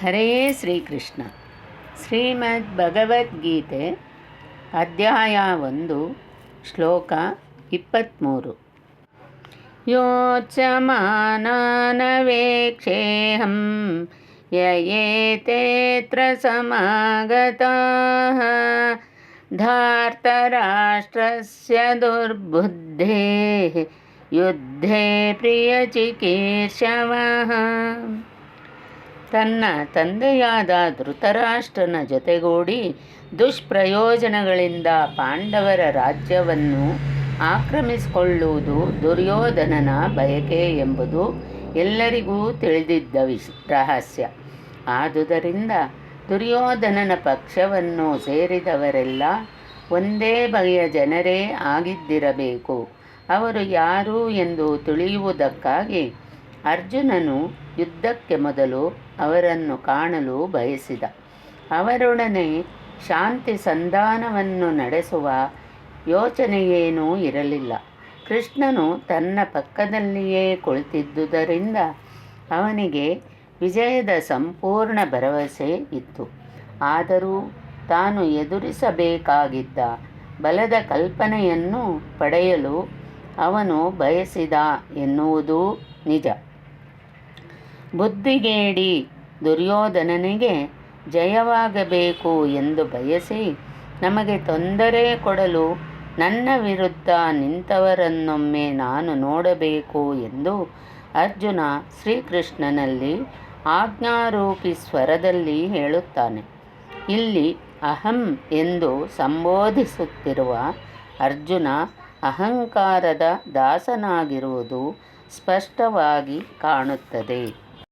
ಹರೇ ಶ್ರೀಕೃಷ್ಣ ಶ್ರೀಮದ್ ಭಗವದ್ಗೀತೆ ಅಧ್ಯಾಯ ಒಂದು ಶ್ಲೋಕ ಇಪ್ಪತ್ತ್ಮೂರು ಯೋತ್ಸಮಾನವೇಕ್ಷೇಹಂ ಯಯೇತೇತ್ರ ಸಮಾಗತಾಃ ಧಾರ್ತರಾಷ್ಟ್ರಸ್ಯ ದುರ್ಬುದ್ಧೇಃ ಯುದ್ಧೇ ಪ್ರಿಯಚಿಕೀರ್ಷವಃ ತನ್ನ ತಂದೆಯಾದ ಧೃತರಾಷ್ಟ್ರನ ಜೊತೆಗೂಡಿ ದುಷ್ಪ್ರಯೋಜನಗಳಿಂದ ಪಾಂಡವರ ರಾಜ್ಯವನ್ನು ಆಕ್ರಮಿಸಿಕೊಳ್ಳುವುದು ದುರ್ಯೋಧನನ ಬಯಕೆ ಎಂಬುದು ಎಲ್ಲರಿಗೂ ತಿಳಿದಿದ್ದ ವಿಶ್, ರಹಸ್ಯ. ಆದುದರಿಂದ ದುರ್ಯೋಧನನ ಪಕ್ಷವನ್ನು ಸೇರಿದವರೆಲ್ಲ ಒಂದೇ ಬಗೆಯ ಜನರೇ ಆಗಿದ್ದಿರಬೇಕು. ಅವರು ಯಾರು ಎಂದು ತಿಳಿಯುವುದಕ್ಕಾಗಿ ಅರ್ಜುನನು ಯುದ್ಧಕ್ಕೆ ಮೊದಲು ಅವರನ್ನು ಕಾಣಲು ಬಯಸಿದ. ಅವರೊಡನೆ ಶಾಂತಿ ಸಂಧಾನವನ್ನು ನಡೆಸುವ ಯೋಚನೆಯೇನೂ ಇರಲಿಲ್ಲ. ಕೃಷ್ಣನು ತನ್ನ ಪಕ್ಕದಲ್ಲಿಯೇ ಕುಳಿತಿದ್ದುದರಿಂದ ಅವನಿಗೆ ವಿಜಯದ ಸಂಪೂರ್ಣ ಭರವಸೆ ಇತ್ತು. ಆದರೂ ತಾನು ಎದುರಿಸಬೇಕಾಗಿದ್ದ ಬಲದ ಕಲ್ಪನೆಯನ್ನು ಪಡೆಯಲು ಅವನು ಬಯಸಿದ ಎನ್ನುವುದೂ ನಿಜ. ಬುದ್ಧಿಗೇಡಿ ದುರ್ಯೋಧನನಿಗೆ ಜಯವಾಗಬೇಕು ಎಂದು ಬಯಸಿ ನಮಗೆ ತೊಂದರೆ ಕೊಡಲು ನನ್ನ ವಿರುದ್ಧ ನಿಂತವರನ್ನೊಮ್ಮೆ ನಾನು ನೋಡಬೇಕು ಎಂದು ಅರ್ಜುನ ಶ್ರೀಕೃಷ್ಣನಲ್ಲಿ ಆಜ್ಞಾರೂಪಿ ಸ್ವರದಲ್ಲಿ ಹೇಳುತ್ತಾನೆ. ಇಲ್ಲಿ ಅಹಂ ಎಂದು ಸಂಬೋಧಿಸುತ್ತಿರುವ ಅರ್ಜುನ ಅಹಂಕಾರದ ದಾಸನಾಗಿರುವುದು ಸ್ಪಷ್ಟವಾಗಿ ಕಾಣುತ್ತದೆ.